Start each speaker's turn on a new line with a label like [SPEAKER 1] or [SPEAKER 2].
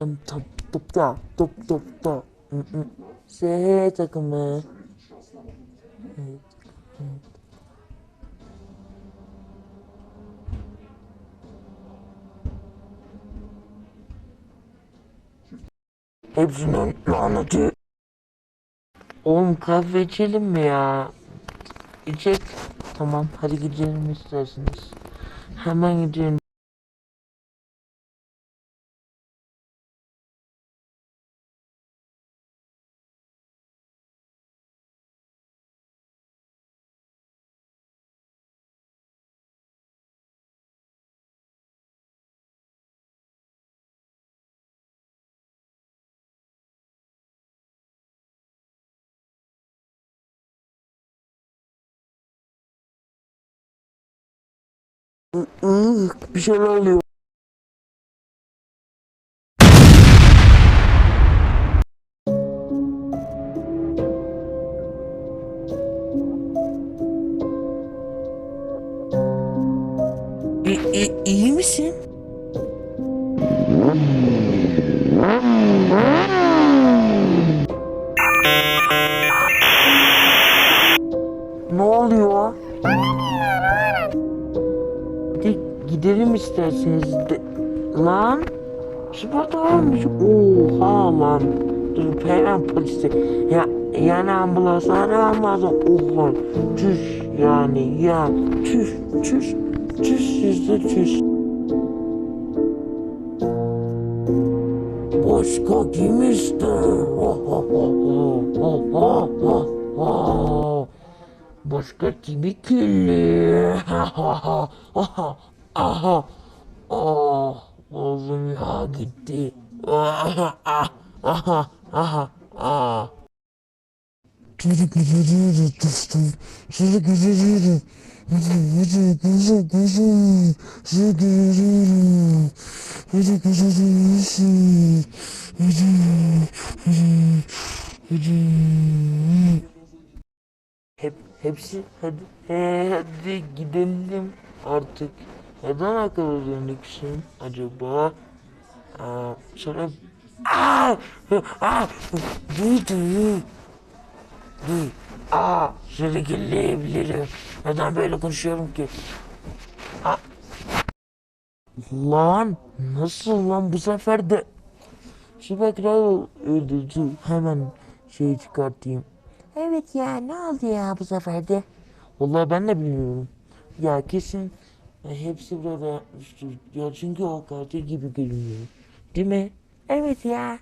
[SPEAKER 1] Top top top hı. S takımı. Evet, evet. Hepsinin laneti. Oğlum kahve içelim mi ya? İçek. Tamam hadi gidelim isterseniz. Hemen gidelim. Bir şeyler oluyor. İ, i, iyi misin? Hadi gidelim isterseniz de. Lan. Sigorta varmış. Oha lan. Dur hemen polise. Ya yani ambulans aramam lazım. Oh lan. Tüş yani ya. Tüş tüş. Tüş yüzde tüş. Başka kim ister? Oh, oh, oh, oh, oh, oh, oh. Başka kimi kirli? Aha, aha, aha. Oh, oğlum ya gitti. Aha, ah, aha, aha, ah. Güzeli. Çocuk güzeli. Hep hepsi hadi he, hadi gidelim artık. Neden akıllı dönüksün acaba? Aa, sonra Aa! Aa! Duy duy. Duy. Aa! Seni gilleyebilirim. Neden böyle konuşuyorum ki? Aa! Lan nasıl lan bu sefer de Süper Kral öldürdü. Hemen şeyi çıkartayım. Evet ya ne oldu ya bu sefer de? Vallahi ben de bilmiyorum. Ya kesin e, hepsi burada yapmıştır. Ya çünkü o katil gibi görünüyor. Değil mi? Evet ya.